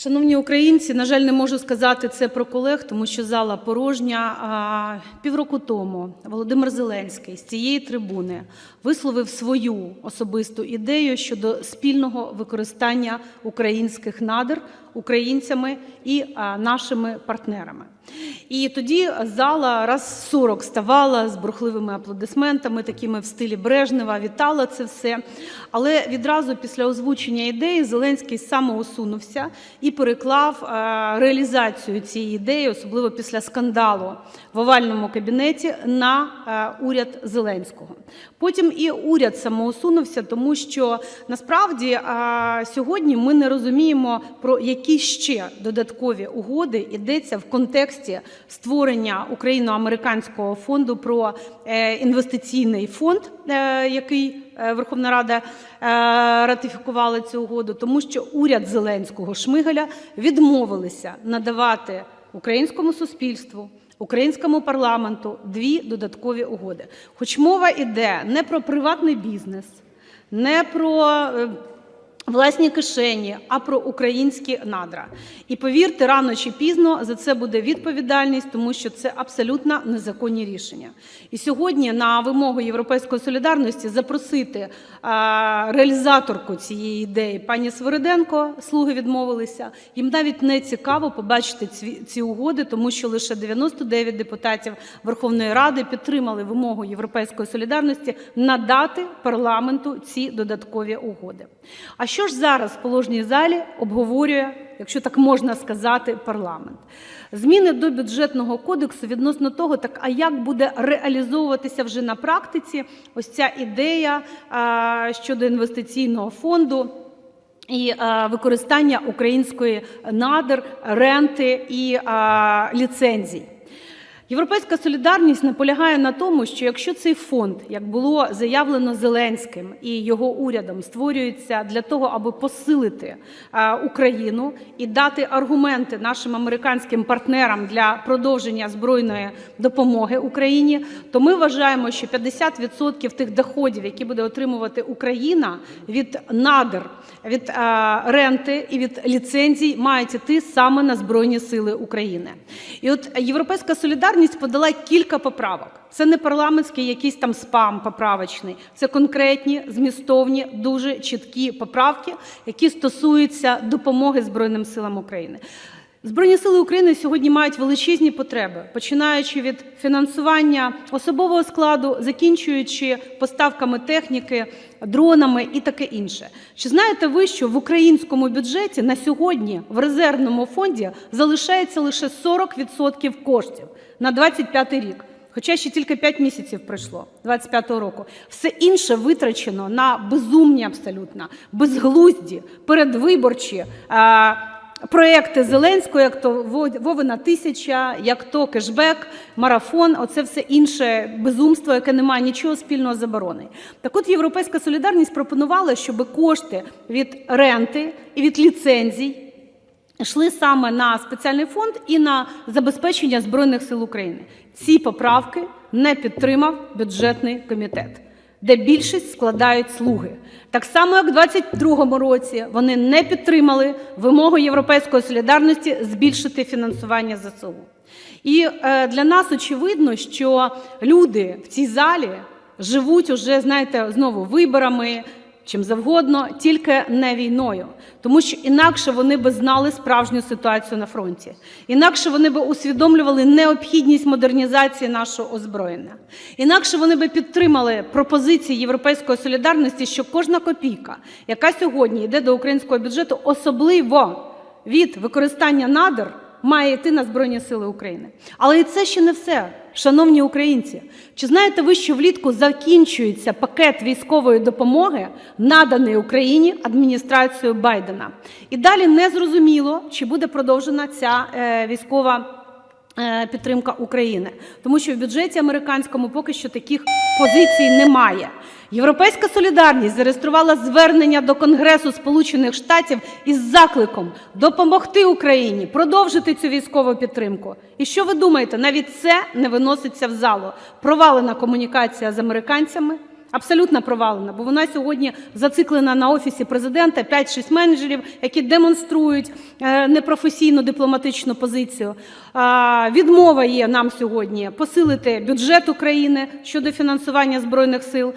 Шановні українці, на жаль, не можу сказати це про колег, тому що зала порожня. Півроку тому Володимир Зеленський з цієї трибуни висловив свою особисту ідею щодо спільного використання українських надр українцями і нашими партнерами. І тоді зала раз 40 ставала з бурхливими аплодисментами, такими в стилі Брежнева, вітала це все. Але відразу після озвучення ідеї Зеленський самоусунувся і переклав реалізацію цієї ідеї, особливо після скандалу в овальному кабінеті, на уряд Зеленського. Потім і уряд самоусунувся, тому що насправді сьогодні ми не розуміємо, про які ще додаткові угоди йдеться в контексті створення україно-американського фонду про е, інвестиційний фонд, е, який е, Верховна Рада ратифікувала цю угоду, тому що уряд Зеленського Шмигаля відмовилися надавати українському суспільству. Українському парламенту дві додаткові угоди. Хоч мова йде не про приватний бізнес, не про власні кишені, а про українські надра. І повірте, рано чи пізно за це буде відповідальність, тому що це абсолютно незаконні рішення. І сьогодні на вимогу Європейської солідарності запросити а, реалізаторку цієї ідеї пані Свириденко, слуги відмовилися. Їм навіть не цікаво побачити ці, ці угоди, тому що лише 99 депутатів Верховної Ради підтримали вимогу Європейської солідарності надати парламенту ці додаткові угоди. А що ж зараз в положній залі обговорює, якщо так можна сказати, парламент? Зміни до бюджетного кодексу відносно того, так а як буде реалізовуватися вже на практиці ось ця ідея а, щодо інвестиційного фонду. І а, використання української надр, ренти і а, ліцензій. Європейська солідарність наполягає на тому, що якщо цей фонд, як було заявлено Зеленським і його урядом, створюється для того, аби посилити е, Україну і дати аргументи нашим американським партнерам для продовження збройної допомоги Україні, то ми вважаємо, що 50% тих доходів, які буде отримувати Україна від надр, від е, ренти і від ліцензій, мають іти саме на збройні сили України. І от європейська солідарність подала кілька поправок. Це не парламентський якийсь там спам поправочний, це конкретні, змістовні, дуже чіткі поправки, які стосуються допомоги Збройним силам України. Збройні сили України сьогодні мають величезні потреби, починаючи від фінансування особового складу, закінчуючи поставками техніки, дронами і таке інше. Чи знаєте ви, що в українському бюджеті на сьогодні в резервному фонді залишається лише 40% коштів на 25 рік? Хоча ще тільки 5 місяців пройшло 25-го року. Все інше витрачено на безумні абсолютно, безглузді, передвиборчі. Проекти Зеленського, як то Вовина тисяча, як то кешбек, марафон оце все інше безумство, яке не має нічого спільного з забороною. Так от Європейська солідарність пропонувала, щоб кошти від ренти і від ліцензій йшли саме на спеціальний фонд і на забезпечення Збройних сил України. Ці поправки не підтримав бюджетний комітет де більшість складають слуги. Так само, як у 2022 році вони не підтримали вимогу Європейської солідарності збільшити фінансування ЗСУ. І е, для нас очевидно, що люди в цій залі живуть уже, знаєте, знову виборами, чим завгодно, тільки не війною, тому що інакше вони би знали справжню ситуацію на фронті, інакше вони би усвідомлювали необхідність модернізації нашого озброєння, інакше вони би підтримали пропозиції Європейської солідарності, що кожна копійка, яка сьогодні йде до українського бюджету, особливо від використання надр, має йти на Збройні Сили України. Але і це ще не все. Шановні українці, чи знаєте ви, що влітку закінчується пакет військової допомоги, наданий Україні адміністрацією Байдена? І далі не зрозуміло, чи буде продовжена ця е, військова підтримка України, тому що в бюджеті американському поки що таких позицій немає. Європейська солідарність зареєструвала звернення до Конгресу Сполучених Штатів із закликом допомогти Україні продовжити цю військову підтримку. І що ви думаєте? Навіть це не виноситься в залу. Провалена комунікація з американцями, Абсолютно провалена, бо вона сьогодні зациклена на Офісі Президента, 5-6 менеджерів, які демонструють е, непрофесійну дипломатичну позицію. Відмова є нам сьогодні посилити бюджет України щодо фінансування Збройних Сил.